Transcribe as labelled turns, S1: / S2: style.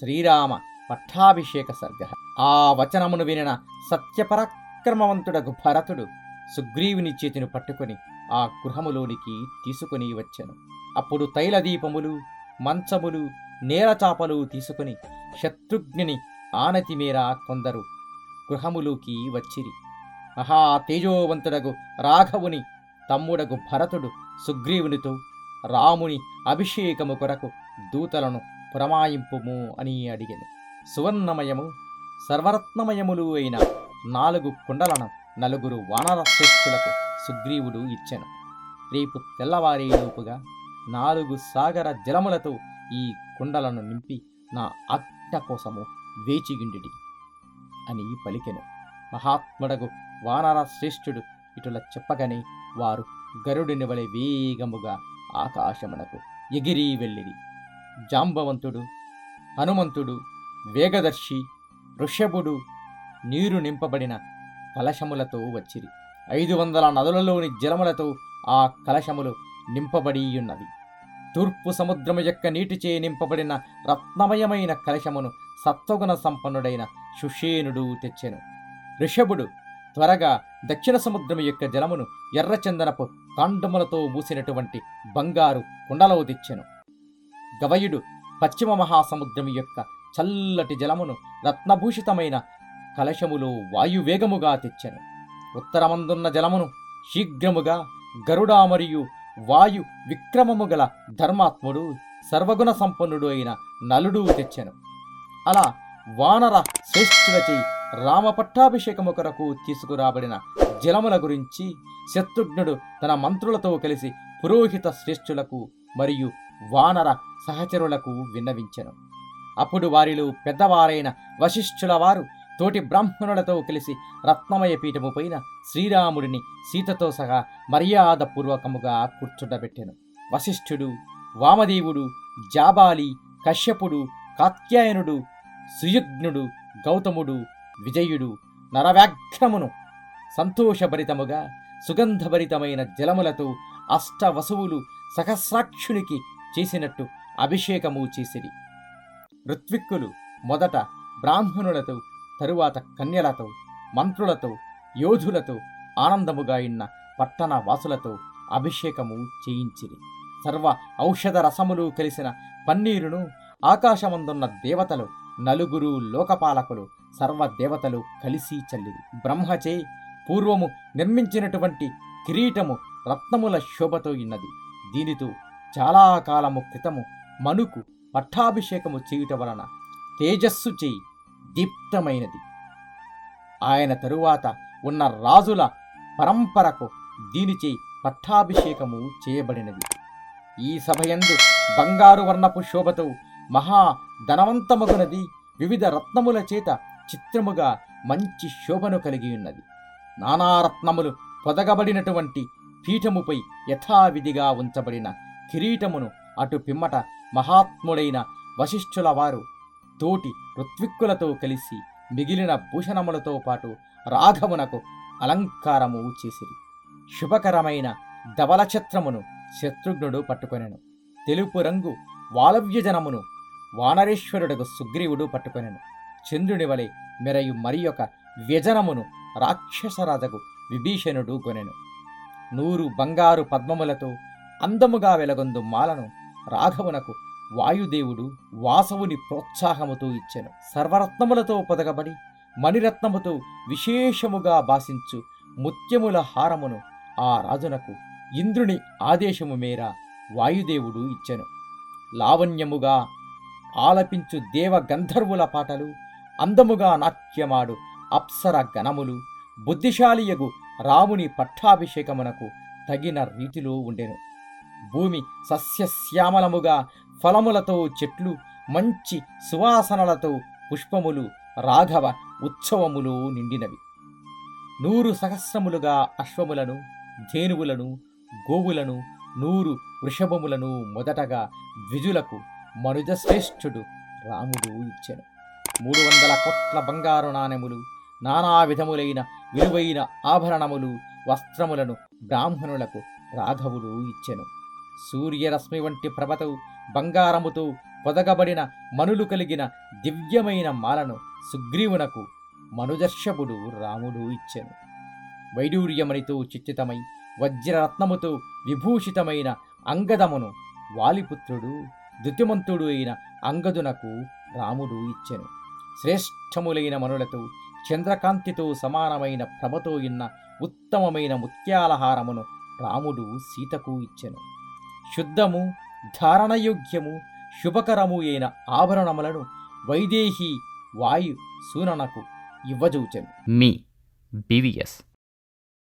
S1: శ్రీరామ పట్టాభిషేక సర్గ. ఆ వచనమును వినిన సత్యపరాక్రమవంతుడగు భరతుడు సుగ్రీవుని చేతిని పట్టుకొని ఆ గృహములోనికి తీసుకుని వచ్చెను. అప్పుడు తైలదీపములు మంచములు నేలచాపలు తీసుకుని శత్రుఘ్ని ఆనతి మేర కొందరు గృహములోకి వచ్చిరి. మహా తేజోవంతుడగు రాఘవుని తమ్ముడగు భరతుడు సుగ్రీవునితో రాముని అభిషేకము కొరకు దూతలను పురమాయింపుము అని అడిగాను. సువర్ణమయము సర్వరత్నమయములు అయిన నాలుగు కుండలను నలుగురు వానర శ్రేష్ఠులకు సుగ్రీవుడు ఇచ్చెను. రేపు తెల్లవారేలోపుగా నాలుగు సాగర జలములతో ఈ కుండలను నింపి నా అట్ట కోసము వేచిగిండిడి అని పలికెను. మహాత్ముడగు వానర శ్రేష్ఠుడు ఇటుల చెప్పగానే వారు గరుడిని వలె వేగముగా ఆకాశమునకు ఎగిరి వెళ్ళిరి. జాంబవంతుడు హనుమంతుడు వేగదర్శి ఋషభుడు నీరు నింపబడిన కలశములతో వచ్చిరి. ఐదు వందల నదులలోని జలములతో ఆ కలశములు నింపబడియున్నవి. తూర్పు సముద్రము యొక్క నీటిచే నింపబడిన రత్నమయమైన కలశమును సత్వగుణ సంపన్నుడైన సుషేనుడు తెచ్చెను. ఋషభుడు త్వరగా దక్షిణ సముద్రము యొక్క జలమును ఎర్రచందనపు కాండములతో మూసినటువంటి బంగారు కుండలో తెచ్చెను. గవయుడు పశ్చిమ మహాసముద్రము యొక్క చల్లటి జలమును రత్నభూషితమైన కలశములో వాయువేగముగా తెచ్చెను. ఉత్తరమందున్న జలమును శీఘ్రముగా గరుడా మరియు వాయు విక్రమము గల ధర్మాత్ముడు సర్వగుణ సంపన్నుడు అయిన నలుడు తెచ్చెను. అలా వానర శ్రేష్ఠులచే రామపట్టాభిషేకము కొరకు తీసుకురాబడిన జలముల గురించి శత్రుఘ్నుడు తన మంత్రులతో కలిసి పురోహిత శ్రేష్ఠులకు మరియు వానర సహచరులకు విన్నవించెను. అప్పుడు వారిలో పెద్దవారైన వశిష్ఠుల వారు తోటి బ్రాహ్మణులతో కలిసి రత్నమయ పీఠము పైన శ్రీరాముడిని సీతతో సహా మర్యాదపూర్వకముగా కూర్చుండబెట్టెను. వశిష్ఠుడు వామదేవుడు జాబాలి కశ్యపుడు కాత్యాయనుడు సుయుగ్నుడు గౌతముడు విజయుడు నరవ్యాఘ్రమును సంతోషభరితముగా సుగంధభరితమైన జలములతో అష్టవసువులు సహస్రాక్షునికి చేసినట్టు అభిషేకము చేసిరి. ఋత్విక్కులు మొదట బ్రాహ్మణులతో తరువాత కన్యలతో మంత్రులతో యోధులతో ఆనందముగా ఇన్న పట్టణ వాసులతో అభిషేకము చేయించిరి. సర్వ ఔషధ రసములు కలిసిన పన్నీరును ఆకాశమందున్న దేవతలు నలుగురు లోకపాలకులు సర్వ దేవతలు కలిసి చల్లిరి. బ్రహ్మచే పూర్వము నిర్మించినటువంటి కిరీటము రత్నముల శోభతో ఉన్నది దీనితో చాలా కాలము క్రితము మనుకు పట్టాభిషేకము చేయుట వలన తేజస్సు చేయి దీప్తమైనది. ఆయన తరువాత ఉన్న రాజుల పరంపరకు దీనిచే పట్టాభిషేకము చేయబడినది. ఈ సభయందు బంగారు వర్ణపు శోభతో మహా ధనవంతమగునది. వివిధ రత్నముల చేత చిత్రముగా మంచి శోభను కలిగి ఉన్నది. నానారత్నములు పొదగబడినటువంటి పీఠముపై యథావిధిగా ఉంచబడిన కిరీటమును అటు పిమ్మట మహాత్ముడైన వశిష్ఠుల వారు తోటి ఋత్విక్కులతో కలిసి మిగిలిన భూషణములతో పాటు రాఘవునకు అలంకారము చేసిరి. శుభకరమైన ధవలఛత్రమును శత్రుఘ్నుడు పట్టుకొనెను. తెలుపు రంగు వాలవ్యజనమును వానరేశ్వరుడకు సుగ్రీవుడు పట్టుకొనెను. చంద్రుని వలె మెరయు మరి ఒక వ్యజనమును రాక్షసరాజకు విభీషణుడు కొనెను నూరు బంగారు పద్మములతో అందముగా వెలగొందు మాలను రాఘవునకు వాయుదేవుడు వాసవుని ప్రోత్సాహముతో ఇచ్చెను. సర్వరత్నములతో పొదగబడి మణిరత్నముతో విశేషముగా భాసించు ముత్యముల హారమును ఆ రాజునకు ఇంద్రుని ఆదేశము మేర వాయుదేవుడు ఇచ్చెను. లావణ్యముగా ఆలపించు దేవ గంధర్వుల పాటలు అందముగా నాట్యమాడు అప్సర గణములు బుద్ధిశాలియగు రాముని పట్టాభిషేకమునకు తగిన రీతిలో ఉండెను. భూమి సస్యశ్యామలముగా ఫలములతో చెట్లు మంచి సువాసనలతో పుష్పములు రాఘవ ఉత్సవములు నిండినవి. నూరు సహస్రములుగా అశ్వములను ధేనువులను గోవులను నూరు వృషభములను మొదటగా ద్విజులకు మనుజశ్రేష్ఠుడు రాముడు ఇచ్చెను. మూడు వందల కోట్ల బంగారు నాణెములు నానా విధములైన విలువైన ఆభరణములు వస్త్రములను బ్రాహ్మణులకు రాఘవుడు ఇచ్చెను. సూర్యరశ్మి వంటి ప్రభతో బంగారముతో పొదగబడిన మనులు కలిగిన దివ్యమైన మాలను సుగ్రీవునకు మనుదర్శపుడు రాముడు ఇచ్చెను. వైడూర్యమణితో చిత్తితమై వజ్రరత్నముతో విభూషితమైన అంగదమును వాలిపుత్రుడు దుతిమంతుడు అయిన అంగదునకు రాముడు ఇచ్చెను. శ్రేష్టములైన మనులతో చంద్రకాంతితో సమానమైన ప్రభతో ఇన్న ఉత్తమమైన ముత్యాలహారమును రాముడు సీతకు ఇచ్చెను. శుద్ధము ధారణయోగ్యము శుభకరము అయిన ఆభరణములను వైదేహి వాయు సూననకు ఇవ్వజూచెను.
S2: మీ బీవీఎస్